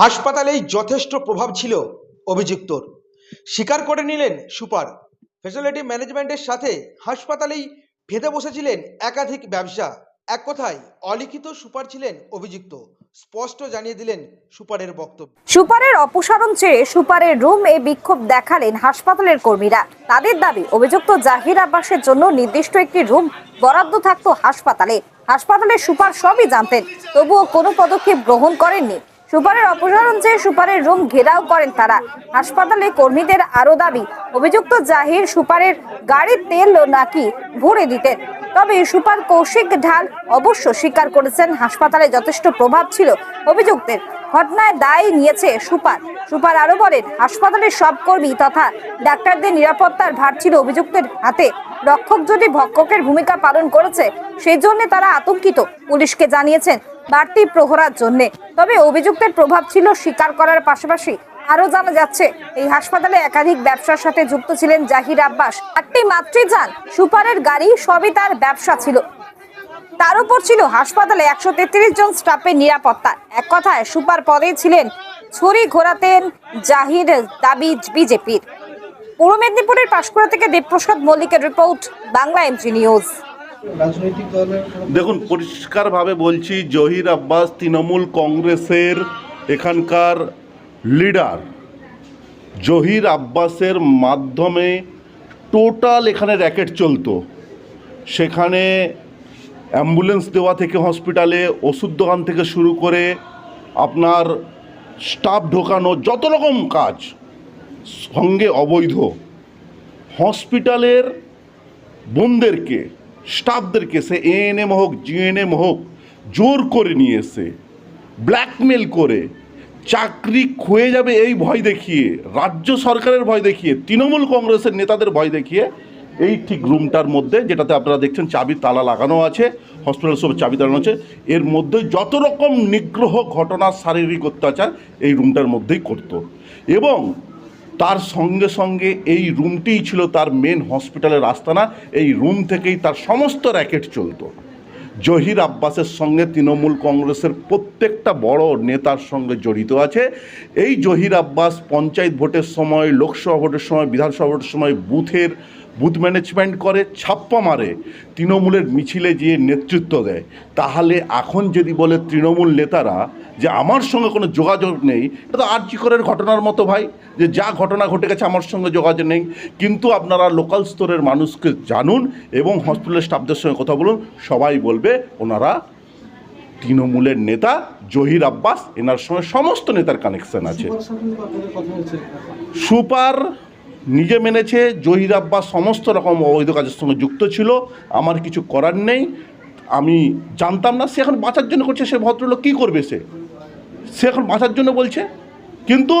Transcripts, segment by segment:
হাসপাতালেই যথেষ্ট প্রভাব ছিল অভিযুক্তর। স্বীকার করে নিলেন সুপার। ফেসিলিটি ম্যানেজমেন্টের সাথে হাসপাতালেই ফেঁদে বসেছিলেন একাধিক ব্যবসা। এক কথায়, অলিখিত সুপার ছিলেন অভিযুক্ত। স্পষ্ট জানিয়ে দিলেন সুপারের বক্তব্য। সুপারের অপসারণ চেয়ে সুপারের রুম এ বিক্ষোভ দেখালেন হাসপাতালের কর্মীরা। তাদের দাবি, অভিযুক্ত জাহির আব্বাসের জন্য নির্দিষ্ট একটি রুম বরাদ্দ থাকতো হাসপাতালে। হাসপাতালের সুপার সবই জানতেন, তবুও কোনো পদক্ষেপ গ্রহণ করেননি। সুপারের অপসারণ চেয়ে সুপারের রুম ঘেরাও করেন তারা। হাসপাতালে কর্মীদের আরও দাবি, অভিযুক্ত জাহির সুপারের গাড়ির তেল নাকি ভরে দিতেন। তবে সুপার কৌশিক ঢাল অবশ্য স্বীকার করেছেন, হাসপাতালে যথেষ্ট প্রভাব ছিল অভিযুক্তের। ঘটনায় দায় নিয়েছে সুপার। সুপার আরও বলেন, হাসপাতালের সব কর্মী তথা ডাক্তারদের নিরাপত্তার ভার ছিল অভিযুক্তের হাতে। রক্ষক যদি ভক্ষকের ভূমিকা পালন করেছে সেই জন্য তারা আতঙ্কিত, পুলিশকে জানিয়েছেন। বাড়তি প্রহরার জন্য। তবে অভিযুক্তের প্রভাব ছিল স্বীকার করার পাশাপাশি আরও জানা যাচ্ছে, এই হাসপাতালে একাধিক ব্যবসার সাথে যুক্ত ছিলেন জাহির আব্বাস। একটি মাতৃযান সুপারের গাড়ি সবই তার ব্যবসা ছিল। তার উপর ছিল হাসপাতালে একশো তেত্রিশ জন স্টাফের নিরাপত্তা। এক কথায়, সুপার পদে ছিলেন ছুরি ঘোরাতেন জাহির দাবি বিজেপির। পূর্ব মেদিনীপুরের পাশকুড়া থেকে দেবপ্রসাদ মল্লিকের রিপোর্ট, বাংলা এমজি নিউজ। রাজনৈতিক দেখুন, পরিষ্কারভাবে বলছি, জহির আব্বাস তৃণমূল কংগ্রেসের এখানকার লিডার জহির আব্বাসের মাধ্যমে টোটাল এখানে র্যাকেট চলতো। সেখানে অ্যাম্বুলেন্স দেওয়া থেকে হসপিটালে, ওষুধ দোকান থেকে শুরু করে আপনার স্টাফ ঢোকানো, যত রকম কাজ সঙ্গে অবৈধ। হসপিটালের বোনদেরকে স্টাফদেরকে সে এএনএম হোক জিএনএম হোক জোর করে নিয়ে এসে, ব্ল্যাকমেল করে, চাকরি খুয়ে যাবে এই ভয় দেখিয়ে, রাজ্য সরকারের ভয় দেখিয়ে, তৃণমূল কংগ্রেসের নেতাদের ভয় দেখিয়ে, এই ঠিক রুমটার মধ্যে, যেটাতে আপনারা দেখছেন চাবি তালা লাগানো আছে হসপিটাল সব চাবি লাগানো আছে, এর মধ্যে যত রকম নিগ্রহ ঘটনা, শারীরিক অত্যাচার এই রুমটার মধ্যেই করতো। এবং তার সঙ্গে সঙ্গে এই রুমটিই ছিল তার মেন হসপিটালের আস্তানা। এই রুম থেকেই তার সমস্ত র্যাকেট চলতো। জহির আব্বাসের সঙ্গে তৃণমূল কংগ্রেসের প্রত্যেকটা বড় নেতার সঙ্গে জড়িত আছে। এই জহির আব্বাস পঞ্চায়েত ভোটের সময়, লোকসভা ভোটের সময়, বিধানসভা ভোটের সময় বুথের বুথ ম্যানেজমেন্ট করে ছাপ্পা মারে তৃণমূলের মিছিলে গিয়ে নেতৃত্ব দেয়। তাহলে এখন যদি বলে তৃণমূল নেতারা যে আমার সঙ্গে কোনো যোগাযোগ নেই এটা তো আর্যিকরের ঘটনার মতো ভাই? যে যা ঘটনা ঘটে গেছে আমার সঙ্গে যোগাযোগ নেই। কিন্তু আপনারা লোকাল স্তরের মানুষকে জানুন এবং হসপিটালের স্টাফদের সঙ্গে কথা বলুন। সবাই বলবে ওনারা তৃণমূলের নেতা জহির আব্বাস এনার সঙ্গে সমস্ত নেতার কানেকশন আছে। সুপার নিজে মেনেছে, জহির আব্বাস সমস্ত রকম অবৈধ কাজের সঙ্গে যুক্ত ছিল, আমার কিছু করার নেই। আমি জানতাম না, সে এখন বাঁচার জন্য করছে, সে ভদ্রলোক কী করবে সে? সে এখন বাঁচার জন্য বলছে। কিন্তু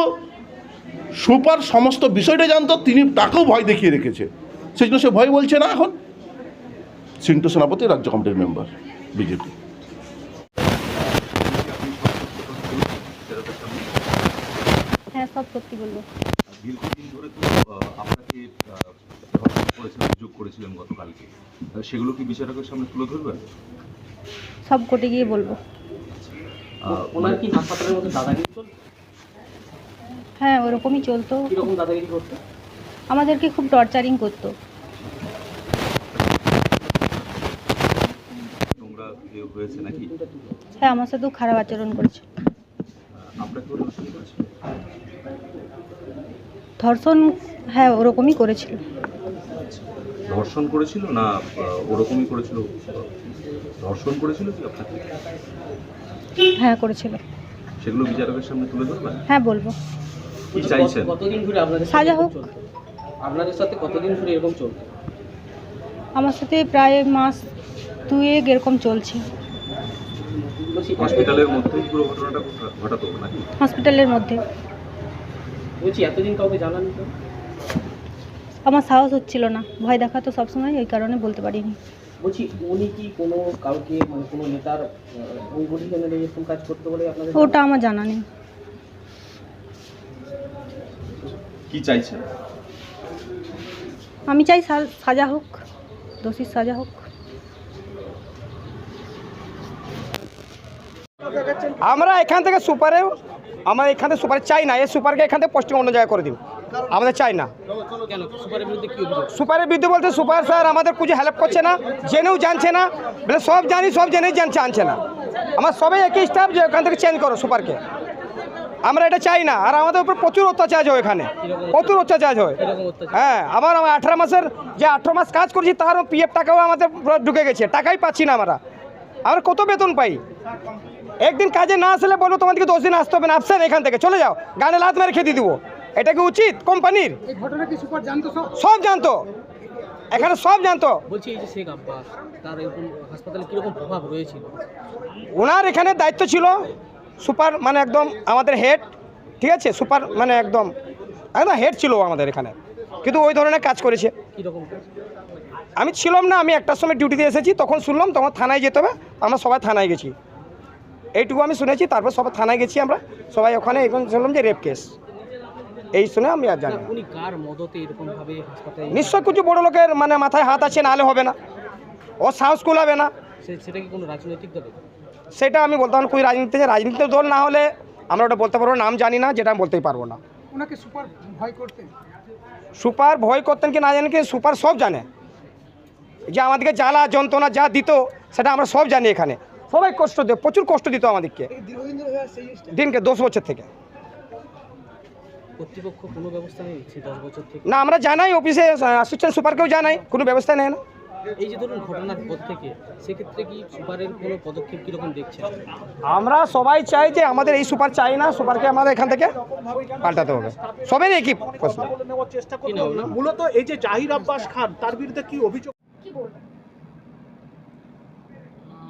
সুপার সমস্ত বিষয়টা জানতো, তিনি তাকেও ভয় দেখিয়ে রেখেছে। সেই জন্য সে ভয় বলছে, না, এখন সিন্টু সেনাপতি, রাজ্য কমিটির মেম্বার, বিজেপি। হ্যাঁ সব সত্যি বলব দীর্ঘদিন ধরে তো আপনাকে করেছিলেন অভিযোগ করেছিলেন গতকালকে। সেগুলো কি বিচারকের সামনে তুলে ধরবেন? সব কোর্টে গিয়ে বলব। ওনার কি হাসপাতালের মধ্যে দাদাগিরি চলতো হ্যাঁ ওরকমই চলতো। কীরকম দাদাগিরি করতো? আমাদেরকে খুব টর্চারিং করতো। হয়েছে নাকি? হ্যাঁ আমার সাথেও খারাপ আচরণ করেছে। আপনাকে ধর্ষণ হ্যাঁ ওরকমই করেছিল। ধর্ষণ করেছিল না ওরকমই করেছিল? ধর্ষণ করেছিল কি আপনাকে? হ্যাঁ করেছিল। সেগুলো বিচারকের সামনে তুলে ধরবেন? হ্যাঁ বলব। কি চাইছেন? কত- কতদিন ধরে আপনাদের সাজা হোক। আপনাদের সাথে কতদিন ধরে এরকম চলতো আমার সাথে প্রায় মাস দুয়েক এরকম চলছে। হসপিটালের মধ্যেই পুরো ঘটনাটা ঘটাতো নাকি? হসপিটালের মধ্যে। বলছি এতদিন কাউকে জানানি তো? আমার সাহস হচ্ছিল না। ভয় দেখাতো সবসময় ওই কারণে বলতে পারিনি। বলছি উনি কি কোনো কাউকে মানে কোনো নেতার কেন এরকম কাজ করতে বলে আপনাদের ওটা আমার জানা নেই। কি চাইছেন? আমি চাই সাজা হোক দোষীর সাজা হোক। আমরা এখান থেকে সুপারে আমরা এখান থেকে সুপার চাই না এই সুপারকে এখান থেকে পোস্টিং অন্য জায়গায় করে দিন আমাদের চাই না। সুপারের বিরুদ্ধে বলতে সুপার স্যার আমাদের কিছু হেল্প করছে না জেনেও জানছে না বলে সব জানি সব জেনেই জানছে আনছে না। আমার সবাই একই স্টাফ যে ওখান থেকে চেঞ্জ করো সুপারকে। আমরা এটা চাই না আর আমাদের উপর প্রচুর অত্যাচার হয় এখানে প্রচুর অত্যাচার হয় হ্যাঁ আমার আমার আঠারো মাসের যে আঠারো মাস কাজ করছি তার পিএফ টাকাও আমাদের পুরো ঢুকে গেছে টাকাই পাচ্ছি না আমরা। আমরা কত বেতন পাই? একদিন কাজে না আসলে বলো তোমাদেরকে দশ দিন আসতে হবে না। আপসেন এখান থেকে চলে যাও। গানে লাত মেরে খেতে দিব। এটা কি উচিত কোম্পানির? সব? জানতো। এখানে সব জানতো। বলছি এই যে শেখ আব্বাস তার এরকম হাসপাতালে কীরকম প্রভাব রয়েছিল? ওনার এখানে দায়িত্ব ছিল সুপার মানে একদম আমাদের হেড ঠিক আছে? সুপার মানে একদম একদম হেড ছিল আমাদের এখানে। কিন্তু ওই ধরনের কাজ করেছে। আমি ছিলাম না আমি একটার সময় ডিউটিতে এসেছি তখন শুনলাম তখন থানায় যেতে হবে আমরা সবাই থানায় গেছি। এইটুকু আমি শুনেছি তারপর সবাই থানায় গেছি আমরা। সবাই ওখানে এখন শুনলাম যে রেপ কেস এই শুনে আমি আর জানি না। উনি কার মদতে এরকম ভাবে হাসপাতালে নিশ্চয় কিছু বড় লোকের মানে মাথায় হাত আছে নাহলে হবে না। ও সাহস কুলাবে না। সেটা কি কোনো রাজনৈতিক দল? সেটা আমি বলতে পারব রাজনীতি রাজনীতির দল না হলে আমরা ওটা বলতে পারব নাম জানি না যেটা আমি বলতেই পারব না। ওনাকে সুপার ভয় করতেন সুপার ভয় করতেন কি না জানেন কি? সুপার সব জানে। যে আমাদেরকে জ্বালা যন্ত্রণা যা দিত সেটা আমরা সব জানি এখানে। সবাই কষ্ট দিত প্রচুর কষ্ট দিত আমাদেরকে। দিনকে দশ বছর থেকে। কর্তৃপক্ষ কোনো ব্যবস্থা নেই সে দশ বছর থেকে? না আমরা জানাই অফিসে অ্যাসিস্ট্যান্ট সুপারকেও জানাই কোনো ব্যবস্থা নেয় না। এই যে ধরুন ঘটনার পর থেকে সেক্ষেত্রে কি সুপারের কোনো পদক্ষেপ কীরকম দেখছেন? আমরা সবাই চাই যে আমাদের এই সুপার চাই না সুপারকে আমাদের এখান থেকে পাল্টাতে হবে। সবাই একই প্রশ্ন? মূলত এই যে জাহির আব্বাস খান তার বিরুদ্ধে কি অভিযোগ?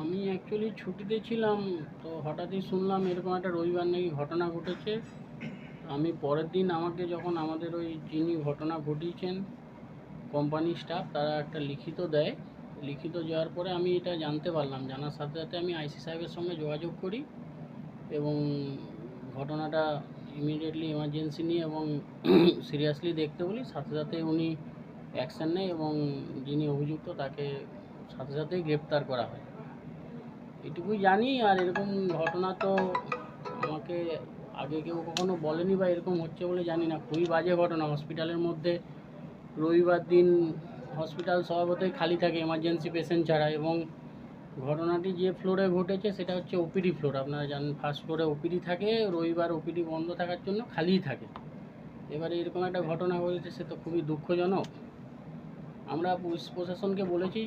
আমি অ্যাকচুয়ালি ছুটিতে ছিলাম, তো হঠাৎই শুনলাম এরকম একটা রবিবার নাকি ঘটনা ঘটেছে। আমি পরের দিন আমাকে যখন আমাদের ওই যিনি ঘটনা ঘটিয়েছেন কোম্পানির স্টাফ তারা একটা লিখিত দেয়। লিখিত যাওয়ার পরে আমি এটা জানতে পারলাম, জানার সাথে সাথে আমি আইসি সাহেবের সঙ্গে যোগাযোগ করি এবং ঘটনাটা ইমিডিয়েটলি এমার্জেন্সি নিয়ে এবং সিরিয়াসলি দেখতে বলি। সাথে সাথে উনি অ্যাকশন নেয় এবং যিনি অভিযুক্ত তাকে সাথে সাথেই গ্রেপ্তার করা হয়। এটুকুই জানি আর এরকম ঘটনা তো আমাকে আগে কেউ কখনো বলেনি বা এরকম হচ্ছে বলে জানি না। খুবই বাজে ঘটনা। হসপিটালের মধ্যে রবিবার দিন হসপিটাল স্বভাবতই খালি থাকে এমার্জেন্সি পেশেন্ট ছাড়া এবং ঘটনাটি যে ফ্লোরে ঘটেছে সেটা হচ্ছে ওপিডি ফ্লোর আপনারা জানেন ফার্স্ট ফ্লোরে ওপিডি থাকে, রবিবার ওপিডি বন্ধ থাকার জন্য খালিই থাকে। এবারে এরকম একটা ঘটনা ঘটেছে সে তো খুবই দুঃখজনক। আমরা পুলিশ প্রশাসনকে বলেছি,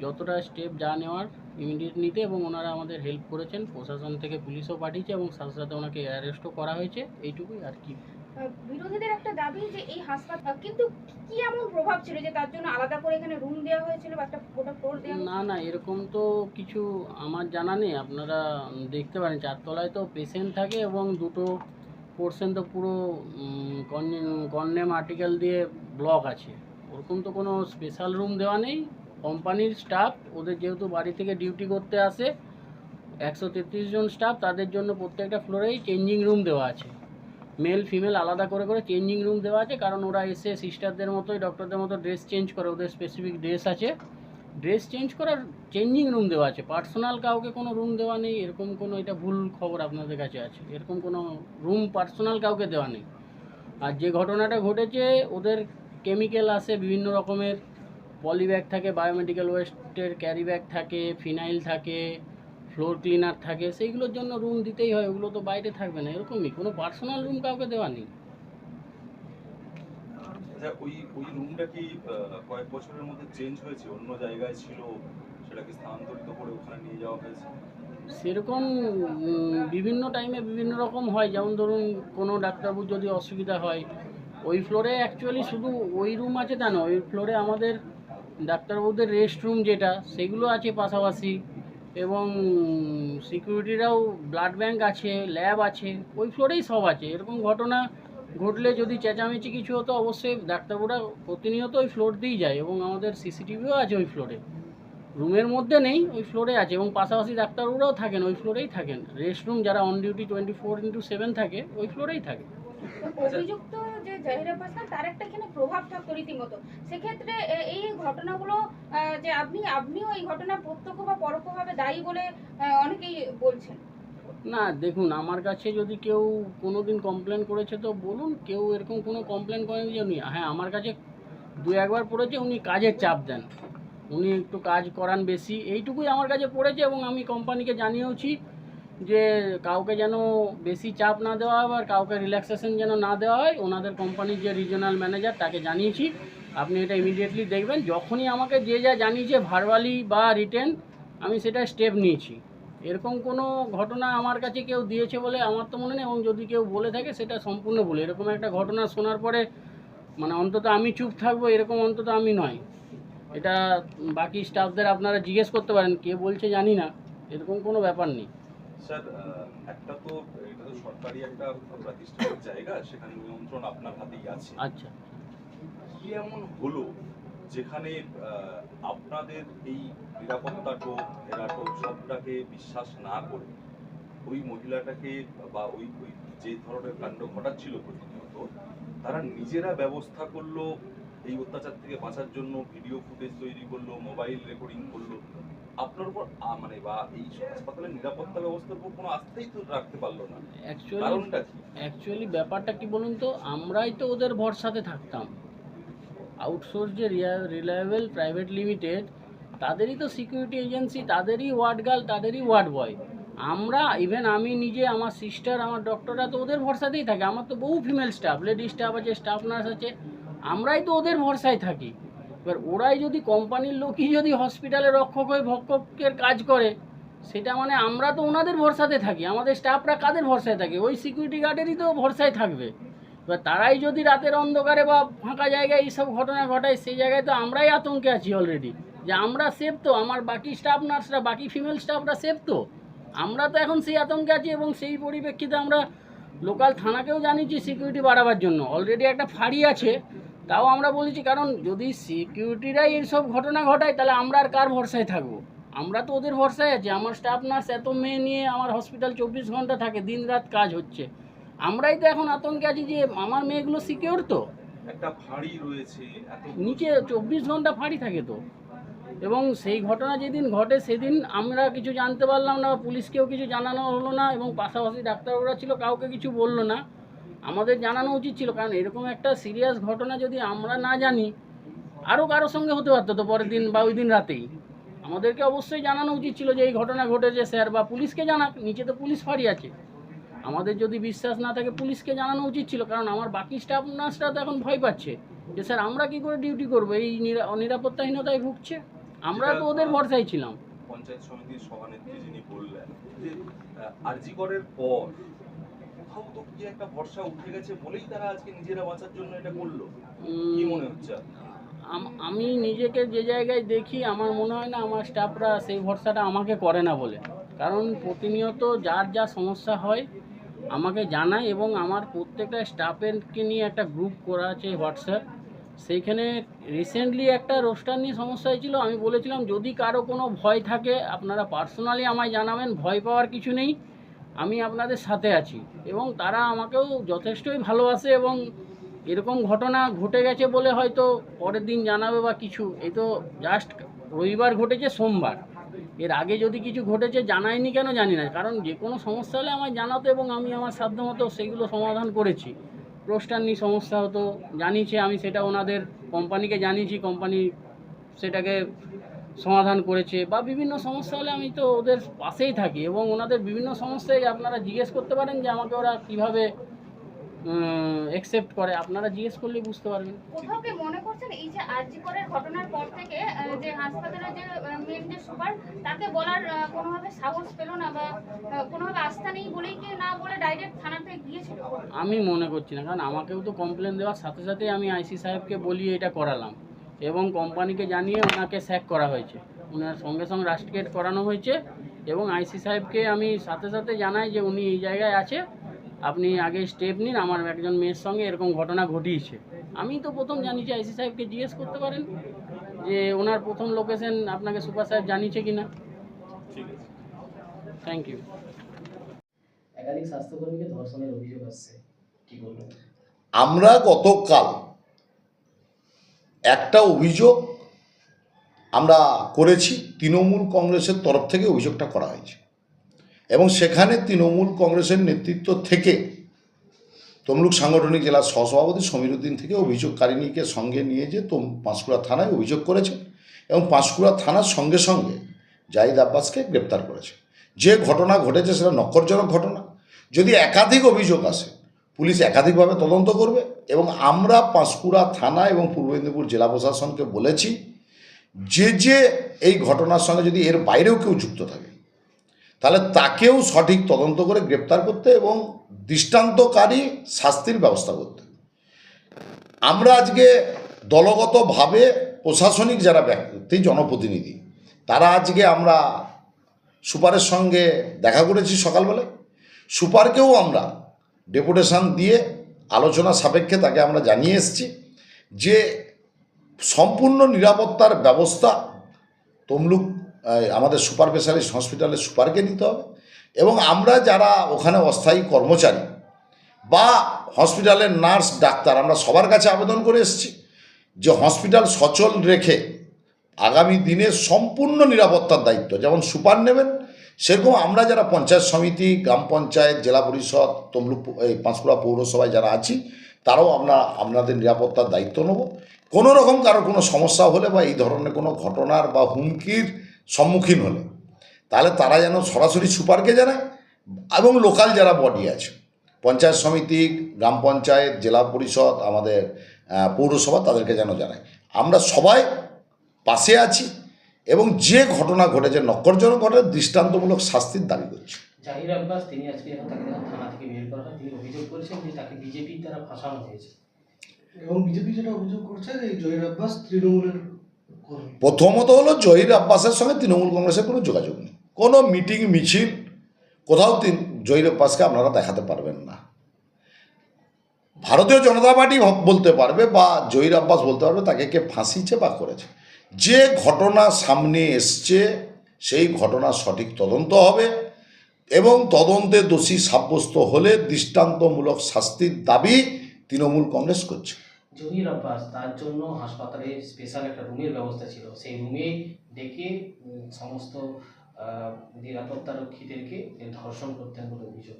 যতটা স্টেপ যা নেওয়ার ইমিডিয়েট নিতে এবং ওনারা আমাদের হেল্প করেছেন। প্রশাসন থেকে পুলিশও পাঠিয়েছে এবং সাথে সাথে ওনাকে অ্যারেস্টও করা হয়েছে। এইটুকুই আর কি। বিরোধীদের একটা দাবি যে এই হাসপাতাল কিন্তু কি এমন প্রভাব ছিল যে তার জন্য আলাদা করে এখানে রুম দেওয়া হয়েছিল বা একটা গোটা ফ্লোর দেওয়া না না এরকম তো কিছু আমার জানা নেই। আপনারা দেখতে পারেন চারতলায় তো পেশেন্ট থাকে এবং দুটো পোর্শন তো পুরো কন্নেম আর্টিকেল দিয়ে ব্লক আছে। ওরকম তো কোনো স্পেশাল রুম দেওয়া নেই। কোম্পানির স্টাফ ওদের যেহেতু বাড়ি থেকে ডিউটি করতে আসে, একশো তেত্রিশ জন স্টাফ তাদের জন্য প্রত্যেকটা ফ্লোরেই চেঞ্জিং রুম দেওয়া আছে। মেল ফিমেল আলাদা করে করে চেঞ্জিং রুম দেওয়া আছে, কারণ ওরা এসে সিস্টারদের মতোই ডক্টরদের মতো ড্রেস চেঞ্জ করে, ওদের স্পেসিফিক ড্রেস আছে। ড্রেস চেঞ্জ করার চেঞ্জিং রুম দেওয়া আছে। পার্সোনাল কাউকে কোনো রুম দেওয়া নেই, এরকম কোনো এটা ভুল খবর আপনাদের কাছে আছে। এরকম কোনো রুম পার্সোনাল কাউকে দেওয়া নেই। আর যে ঘটনাটা ঘটেছে, ওদের কেমিক্যাল আসে, বিভিন্ন রকমের পলি ব্যাগ থাকে বায়োমেডিক্যাল ওয়েস্টের ক্যারি ব্যাগ থাকে ফিনাইল থাকে ফ্লোর ক্লিনার থাকে সেইগুলোর জন্য রুম দিতেই হয় ওগুলো তো বাইরে থাকবে না এরকমই কোনো পার্সোনাল রুম কাউকে দেওয়া নেই। আচ্ছা ওই ওই রুমটা কি কয়েক বছরের মধ্যে চেঞ্জ হয়েছে? অন্য জায়গায় ছিল সেটাকে স্থানান্তরিত করে ওখানে নিয়ে যাওয়া হয়েছে? সেরকম বিভিন্ন টাইমে বিভিন্ন রকম হয় যেমন ধরুন কোনো ডাক্তারবাবুর যদি অসুবিধা হয় ওই ফ্লোরে অ্যাকচুয়ালি শুধু ওই রুম আছে তা নয় ওই ফ্লোরে আমাদের ডাক্তারবাবুদের রেস্ট রুম যেটা, সেগুলো আছে পাশাপাশি, এবং সিকিউরিটিরাও ব্লাড ব্যাংক আছে ল্যাব আছে, ওই ফ্লোরেই সব আছে। এরকম ঘটনা ঘটলে যদি চেঁচামেচি কিছু হতো, অবশ্যই ডাক্তারবাবুরা প্রতিনিয়ত ওই ফ্লোর দিয়েই যায়, এবং আমাদের সিসিটিভিও আছে ওই ফ্লোরে রুমের মধ্যে নেই, ওই ফ্লোরে আছে, এবং পাশাপাশি ডাক্তারবাবুরাও থাকেন, ওই ফ্লোরেই থাকেন। রেস্ট রুম যারা on duty twenty four into seven থাকে, ওই ফ্লোরেই থাকে। অভিযুক্ত যে জাহির আব্বাস তার একটা এখানে প্রভাব থাকতো রীতিমতো। সেক্ষেত্রে এই ঘটনাগুলো যে আপনি, আপনিও এই ঘটনা প্রত্যক্ষ বা পরোক্ষভাবে দায়ী বলে অনেকেই বলছেন। না, দেখুন, আমার কাছে যদি কেউ কোনো দিন কমপ্লেন করেছে তো বলুন, কেউ এরকম কোনো কমপ্লেন করেন যে উনি হ্যাঁ আমার কাছে দু, একবার পড়েছে, উনি কাজের চাপ দেন। উনি একটু কাজ করান বেশি, এইটুকুই আমার কাছে পড়েছে এবং আমি কোম্পানিকে জানিয়েওছি। যে কাউকে যেন বেশি চাপ না দেওয়া হয় আর কাউকে রিল্যাক্সেশন যেন না দেওয়া হয়, ওনাদের কোম্পানির যে রিজিওনাল ম্যানেজার তাকে জানিয়েছি। আপনি এটা ইমিডিয়েটলি দেখবেন। যখনই আমাকে যে যা জানিয়েছে ভার্বালি বা রিটেন আমি সেটা স্টেপ নিয়েছি। এরকম কোনো ঘটনা আমার কাছে কেউ দিয়েছে বলে আমার তো মনে নেই, এবং যদি কেউ বলে থাকে সেটা সম্পূর্ণ বলে। এরকম একটা ঘটনা শোনার পরে মানে অন্তত আমি চুপ থাকব, এরকম অন্তত আমি নয়। এটা বাকি স্টাফদের আপনারা জিজ্ঞেস করতে পারেন, কে বলছে জানি না। এরকম কোনো ব্যাপার নেই। স্যার একটা তো এটা তো সরকারি একটা প্রাতিষ্ঠানিক জায়গা সেখানে নিয়ন্ত্রণ আপনার হাতেই আছে। আচ্ছা। কি এমন হলো যেখানে আপনাদের এই নিরাপত্তা টোপ এরা টোপ সবটাকে বিশ্বাস না করে ওই মহিলাটাকে বা ওই ওই যে ধরনের কাণ্ড ঘটাচ্ছিল প্রতিনিয়ত তারা নিজেরা ব্যবস্থা করল এই অত্যাচার থেকে বাঁচার জন্য ভিডিও ফুটেজ তৈরি করল মোবাইল রেকর্ডিং করল? আপনার উপর মানে বা এই হাসপাতালের নিরাপত্তা ব্যবস্থার উপর কোনো আস্থাই তো রাখতে পারল না। অ্যাকচুয়ালি অ্যাকচুয়ালি ব্যাপারটা কি বলুন তো? আমরাই তো ওদের ভরসাতে থাকতাম। আউটসোর্স যে রিলায়েবল প্রাইভেট লিমিটেড তাদেরই তো সিকিউরিটি এজেন্সি তাদেরই ওয়ার্ড গার্ল তাদেরই ওয়ার্ড বয়। আমরা ইভেন আমি নিজে আমার সিস্টার আমার ডক্টররা তো ওদের ভরসাতেই থাকে। আমার তো বহু ফিমেল স্টাফ লেডি স্টাফ আছে স্টাফ নার্স আছে। আমরাই তো ওদের ভরসায় থাকি। এবার ওরাই যদি কোম্পানির লোকই যদি হসপিটালে রক্ষক হয়ে ভক্ষকের কাজ করে, সেটা মানে আমরা তো ওনাদের ভরসাতে থাকি, আমাদের স্টাফরা কাদের ভরসায় থাকে? ওই সিকিউরিটি গার্ডেরই তো ভরসায় থাকবে। এবার তারাই যদি রাতের অন্ধকারে বা ফাঁকা জায়গায় এইসব ঘটনা ঘটায়, সেই জায়গায় তো আমরাই আতঙ্কে আছি অলরেডি যে আমরা সেফ তো, আমার বাকি স্টাফ নার্সরা বাকি ফিমেল স্টাফরা সেফ তো? আমরা তো এখন সেই আতঙ্কে আছি এবং সেই পরিপ্রেক্ষিতে আমরা লোকাল থানাকেও জানিয়েছি সিকিউরিটি বাড়াবার জন্য। অলরেডি একটা ফাঁড়ি আছে তাও আমরা বলেছি কারণ যদি সিকিউরিটিরাই এইসব ঘটনা ঘটায় তাহলে আমরা আর কার ভরসায় থাকব? আমরা তো ওদের ভরসায় আছি। আমার স্টাফ নার্স এত মেয়ে নিয়ে আমার হসপিটাল চব্বিশ ঘণ্টা থাকে দিন রাত কাজ হচ্ছে। আমরাই তো এখন আতঙ্কে আছি যে আমার মেয়েগুলো সিকিউর তো। একটা ফাঁড়ি রয়েছে নিচে চব্বিশ ঘণ্টা ফাঁড়ি থাকে তো। এবং সেই ঘটনা যেদিন ঘটে সেদিন আমরা কিছু জানতে পারলাম না পুলিশকেও কিছু জানানো হলো না এবং পাশাপাশি ডাক্তারবাবুরা ছিল কাউকে কিছু বলল না। আমাদের জানানো উচিত ছিল, কারণ এরকম একটা সিরিয়াস ঘটনা যদি আমরা না জানি আরও কারোর সঙ্গে হতে পারতো তো পরের দিন বা ওই দিন রাতেই। আমাদেরকে অবশ্যই জানানো উচিত ছিল যে এই ঘটনা ঘটেছে, স্যার বা পুলিশকে জানাক, নিচে তো পুলিশ ফাঁড়ি আছে। আমাদের যদি বিশ্বাস না থাকে, পুলিশকে জানানো উচিত ছিল, কারণ আমার বাকি স্টাফ নার্সরা তো এখন ভয় পাচ্ছে যে, স্যার, আমরা কি করে ডিউটি করব? এই নিরাপত্তাহীনতায় ভুগছে? আমরা তো ওদের ভরসায় ছিলাম। পঞ্চায়েত সমিতির সভানেত্রী যিনি বললেন যে আরজি করের পর কোথাও তো কি একটা ভরসা উঠে গেছে বলেই তারা আজকে নিজেরা বাঁচার জন্য এটা করল? কি মনে হচ্ছে? আমি নিজেকে যে জায়গায় দেখি আমার মনে হয় না আমার স্টাফরা সেই ভরসাটা আমাকে করে না বলে। কারণ প্রতিনিয়ত যার যা সমস্যা হয় আমাকে জানায় এবং আমার প্রত্যেকটা স্টাফেরকে নিয়ে একটা গ্রুপ করা আছে হোয়াটসঅ্যাপ সেইখানে রিসেন্টলি একটা রোস্টার নিয়ে সমস্যা হয়েছিল আমি বলেছিলাম যদি কারও কোনো ভয় থাকে আপনারা পার্সোনালি আমায় জানাবেন ভয় পাওয়ার কিছু নেই। আমি আপনাদের সাথে আছি এবং তারা আমাকেও যথেষ্টই ভালোবাসে এবং এরকম ঘটনা ঘটে গেছে বলে হয়তো পরের দিন জানাবে বা কিছু। এই তো জাস্ট রবিবার ঘটেছে সোমবার। এর আগে যদি কিছু ঘটেছে জানায়নি কেন জানি না। কারণ যে কোনো সমস্যা হলে আমায় জানাতো এবং আমি আমার সাধ্যমতো সেগুলো সমাধান করেছি। রোস্টার নিয়ে সমস্যা হতো জানিয়েছে, আমি সেটা ওনাদের কোম্পানিকে জানিয়েছি কোম্পানি সেটাকে সমাধান করেছে বা বিভিন্ন সমস্যা হলে আমি তো ওদের পাশেই থাকি এবং ওনাদের বিভিন্ন সমস্যায় আপনারা জিজ্ঞেস করতে পারেন যে আমাকে ওরা কীভাবে অ্যাকসেপ্ট করে। আপনারা জিজ্ঞেস করলেই বুঝতে পারবেন। কোথাও কি মনে করছেন? এই যে আরজি ঘটনার পর থেকে যে হাসপাতালের যে মেন যে সুপার তাকে বলার কোনোভাবে সাহস পেল না বা কোনোভাবে আস্থা নেই বলেই কি না বলে ডাইরেক্ট থানাতে গিয়েছিল? আমি মনে করছি না কারণ আমাকেও তো কমপ্লেন দেওয়ার সাথে সাথে আমি আইসি সাহেবকে বলিয়ে এটা করালাম। এবং কোম্পানিকে জানিয়ে ওনাকে স্যাক করা হয়েছে। ওনার সঙ্গে সঙ্গে রাস্টিকেট করানো হয়েছে এবং আইসি সাহেবকে আমি সাথে সাথে জানাই যে উনি এই জায়গায় আছে আপনি আগে স্টেপ নিন আমার একজন মেয়ের সঙ্গে এরকম ঘটনা ঘটিয়েছে। আমি তো প্রথম জানিয়েছি আইসি সাহেবকে জিজ্ঞেস করতে পারেন যে ওনার প্রথম লোকেশন আপনাকে সুপার সাহেব জানিয়েছে কি না ঠিক থ্যাংক ইউ একাধিক স্বাস্থ্যকর্মীকে ধর্ষণের অভিযোগ আসছে। কি বলবেন? আমরা গতকাল একটা অভিযোগ আমরা করেছি, তৃণমূল কংগ্রেসের তরফ থেকে অভিযোগটা করা হয়েছে। এবং সেখানে তৃণমূল কংগ্রেসের নেতৃত্ব থেকে তমলুক সাংগঠনিক জেলার সহসভাপতি সমীর উদ্দিন থেকে অভিযোগকারিণীকে সঙ্গে নিয়ে যে তোম পাঁশকুড়া থানায় অভিযোগ করেছে এবং পাঁশকুড়া থানার সঙ্গে সঙ্গে জাহিদ আব্বাসকে গ্রেপ্তার করেছে। যে ঘটনা ঘটেছে সেটা নক্করজনক ঘটনা। যদি একাধিক অভিযোগ আসে, পুলিশ একাধিকভাবে তদন্ত করবে। এবং আমরা পাঁশকুড়া থানা এবং পূর্ব মেদিনীপুর জেলা প্রশাসনকে বলেছি, যে যে এই ঘটনার সঙ্গে যদি এর বাইরেও কেউ যুক্ত থাকে, তাহলে তাকেও সঠিক তদন্ত করে গ্রেপ্তার করতে এবং দৃষ্টান্তকারী শাস্তির ব্যবস্থা করতে। আমরা আজকে দলগতভাবে প্রশাসনিক যারা ব্যক্তি, জনপ্রতিনিধি, তারা আজকে আমরা সুপারের সঙ্গে দেখা করেছি সকালবেলায়। সুপারকেও আমরা ডেপুটেশন দিয়ে আলোচনা সাপেক্ষে তাকে আমরা জানিয়ে এসেছি যে সম্পূর্ণ নিরাপত্তার ব্যবস্থা তমলুক আমাদের সুপার স্পেশালিস্ট হসপিটালের সুপারকে নিতে হবে এবং আমরা যারা ওখানে অস্থায়ী কর্মচারী বা হসপিটালের নার্স, ডাক্তার, আমরা সবার কাছে আবেদন করে এসেছি যে হসপিটাল সচল রেখে আগামী দিনে সম্পূর্ণ নিরাপত্তার দায়িত্ব, যেমন সুপার নেবেন সেরকম আমরা যারা পঞ্চায়েত সমিতি, গ্রাম পঞ্চায়েত, জেলা পরিষদ, তমলুক এই পাঁশকুড়া পৌরসভায় যারা আছি, তারাও আমরা আপনাদের নিরাপত্তার দায়িত্ব নেব। কোনো রকম কারও কোনো সমস্যা হলে বা এই ধরনের কোনো ঘটনার বা হুমকির সম্মুখীন হলে, তাহলে তারা যেন সরাসরি সুপারকে জানায় এবং লোকাল যারা বডি আছে, পঞ্চায়েত সমিতি, গ্রাম পঞ্চায়েত, জেলা পরিষদ, আমাদের পৌরসভা তাদেরকে যেন জানায়। আমরা সবাই পাশে আছি এবং যে ঘটনা ঘটেছে নক্করজনক ঘটনা দৃষ্টান্তমূলক শাস্তির দাবি করছি। জাহির আব্বাস তিনি আজকে তাকে থানা থেকে বের করা হয়। তিনি অভিযোগ করেছেন যে তাকে বিজেপির দ্বারা ফাঁসানো হয়েছে। এবং বিজেপি যেটা অভিযোগ করছে যে জহির আব্বাস তৃণমূলের প্রথমত হলো জহির আব্বাসের সঙ্গে তৃণমূল কংগ্রেসের কোনো যোগাযোগ নেই। কোনো মিটিং মিছিল কোথাও তিন জহির আব্বাসকে আপনারা দেখাতে পারবেন না। ভারতীয় জনতা পার্টি বলতে পারবে বা জহির আব্বাস বলতে পারবে তাকে কে ফাঁসিছে বা করেছে। যে ঘটনা সামনে এসছে সেই ঘটনার সঠিক তদন্ত হবে এবং তদন্তে দোষী সাব্যস্ত হলে দৃষ্টান্তমূলক শাস্তির দাবি তৃণমূল কংগ্রেস করছে। জহির আব্বাস তার জন্য হাসপাতালে স্পেশাল একটা রুমের ব্যবস্থা ছিল। সেই রুমে ডেকে সমস্ত নিরাপত্তারক্ষীদেরকে ধর্ষণ করতেন বলে অভিযোগ।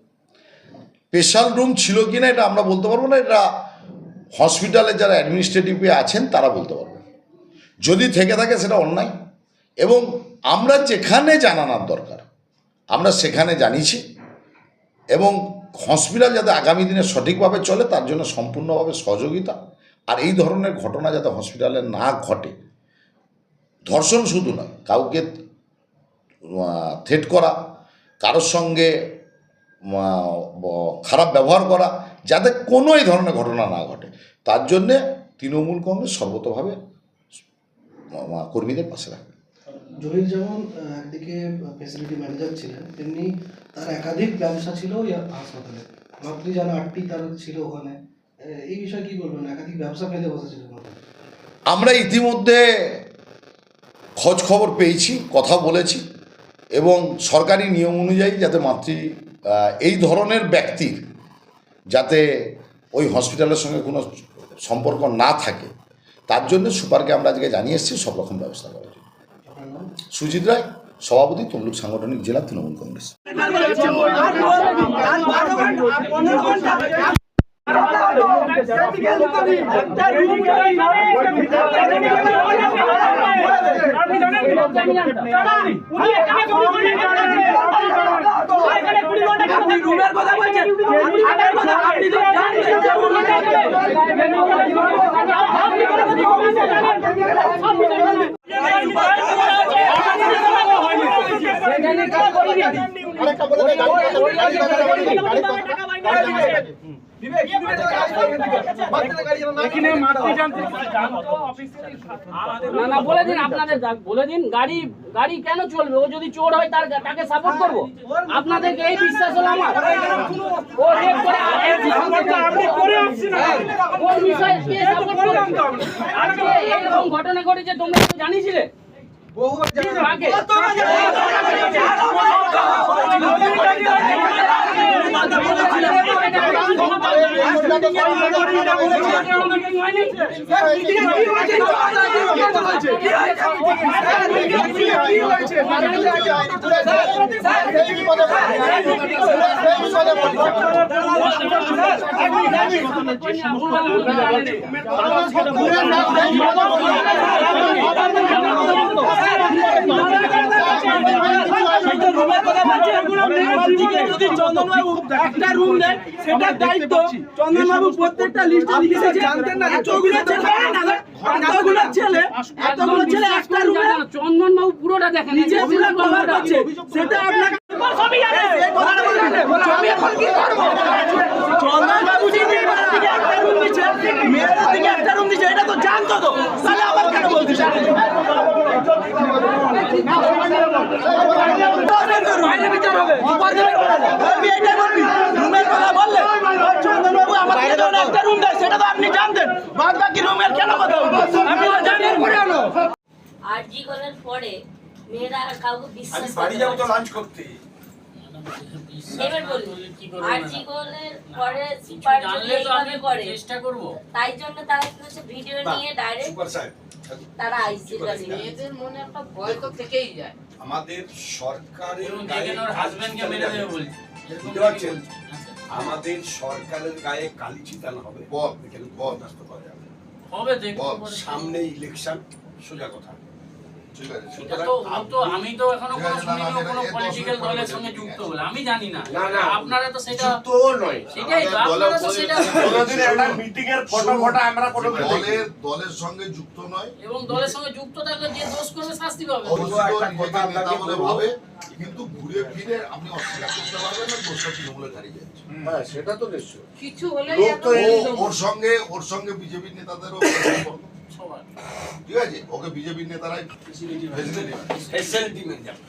স্পেশাল রুম ছিল কি না এটা আমরা বলতে পারব না। এটা হসপিটালে যারা অ্যাডমিনিস্ট্রেটিভে আছেন তারা বলতে পারবেন। যদি থেকে থাকে সেটা অন্যায়। এবং আমরা যেখানে জানানোর দরকার, আমরা সেখানে জানিয়েছি। এবং হসপিটাল যাতে আগামী দিনে সঠিকভাবে চলে, তার জন্য সম্পূর্ণভাবে সহযোগিতা। আর এই ধরনের ঘটনা যাতে হসপিটালে না ঘটে, ধর্ষণ শুধু নয়, কাউকে থেট করা, কারোর সঙ্গে খারাপ ব্যবহার করা, যাতে কোনো এই ধরনের ঘটনা না ঘটে। তার জন্যে তৃণমূল কংগ্রেস সর্বতভাবে কর্মীদের পাশে রাখবে। জহির যেমন একদিকে ফেসিলিটি ম্যানেজার ছিলেন তেমনি তার একাধিক ব্যবসা ছিল হাসপাতালে। মাত্রই যেন আটটি তার ছিল ওখানে। এই বিষয়ে কি বলবেন? একাধিক ব্যবসা পেতে বসেছিলেন আমরা ইতিমধ্যে খোঁজ খবর পেয়েছি কথা বলেছি এবং সরকারি নিয়ম অনুযায়ী যাতে মাতৃ এই ধরনের ব্যক্তির যাতে ওই হসপিটালের সঙ্গে কোনো সম্পর্ক না থাকে তার জন্য সুপারকে আমরা আজকে জানিয়ে এসেছি সব রকম ব্যবস্থা করার জন্য সুজিত রায় সভাপতি তমলুক সাংগঠনিক জেলা তৃণমূল কংগ্রেস আপনি রুমের কথা বলছেন আপনি তো জানেন না না বলে দিন আপনাদের বলে দিন গাড়ি গাড়ি কেন চলবে? ও যদি চোর হয় তার তাকে সাপোর্ট করব? আপনাদেরকে এই বিশ্বাস হলো আমার। ও রেপ করে কোন বিষয়ে কে সাপোর্ট করে আজকে এইরকম ঘটনা ঘটেছে তোমরা তো জানিছিলে ঘুরে না চন্দনবাবু একটা রুম দেয় সেটার দায়িত্ব চন্দনবাবু প্রত্যেকটা লিস্টে লিখেছে জানতেন না। এতগুলো ছেলে এতগুলো ছেলে এতগুলো ছেলে একটা রুমে চন্দন বাবু পুরোটা দেখেন নিজে পুরো কভার করছে। সেটা আপনাকে করব? চন্দনবাবু যে মেয়েদের দিকে একটা রুম দিচ্ছে মেয়েদের দিকে একটা রুম দিচ্ছে এটা তো জানতো তো। তাহলে আবার কেন বলতে বিচার হবে। উপার্জনের কথা না। আমি এইটাই বলবি রুমের কথা বললে? ওই চন্দনবাবু আমাকে যখন একটা রুম দেয় সেটা তো আপনি জানতেন। বাদ বাকি রুমের কেন কথা আপনি তো জানেন। পরে আনো। আর জি করার পরে মেয়েরা আর কাউকে বিশ্বাস বাড়ি যাব তো লাঞ্চ করতে। এবার বলি আর জি করার পরে সুপার জানলে তো আমি করে। চেষ্টা করব। তাই জন্য তারা কি হচ্ছে ভিডিও নিয়ে ডাইরেক্ট তারা আইসি মেয়েদের মনে একটা ভয় তো থেকেই যায়। আমাদের সরকারের হাজবেন্ডকে মেরে দেবে বলছে। আমাদের সরকারের গায়ে কালি চিতান হবে বল, এখানে বল। আসতে। হবে পরে। সামনে ইলেকশন সোজা কথা আমি তো এখনও কোনো আছে, না, না, শুনিনি কোনো পলিটিক্যাল দলের সঙ্গে যুক্ত আছে। আমি জানি না। না, না। আপনারা তো সেটা যুক্ত নয়। সেটাই তো আমাদের আপনারা তো সেটা কোনোদিন একটা মিটিং এর ফটো ফটো আমরা কোনো দলের দলের সঙ্গে যুক্ত নয়। এবং দলের সঙ্গে যুক্ত থাকলে যে দোষ করবে শাস্তি পাবে। অবশ্যই একটা নিজেকে কথা বলে ভাবে কিন্তু ঘুরে ফিরে আপনি অস্বীকার করতে পারবেন না দোষটা তৃণমূলে দাঁড়িয়ে যাচ্ছে। হ্যাঁ সেটা তো নিশ্চয় কিছু হলে ওর সঙ্গে ওর সঙ্গে বিজেপি নেতাদেরও। সবার ঠিক আছে ওকে বিজেপির নেতারাই ফেসিলিটি ফেসিলিটি মেনে যাবে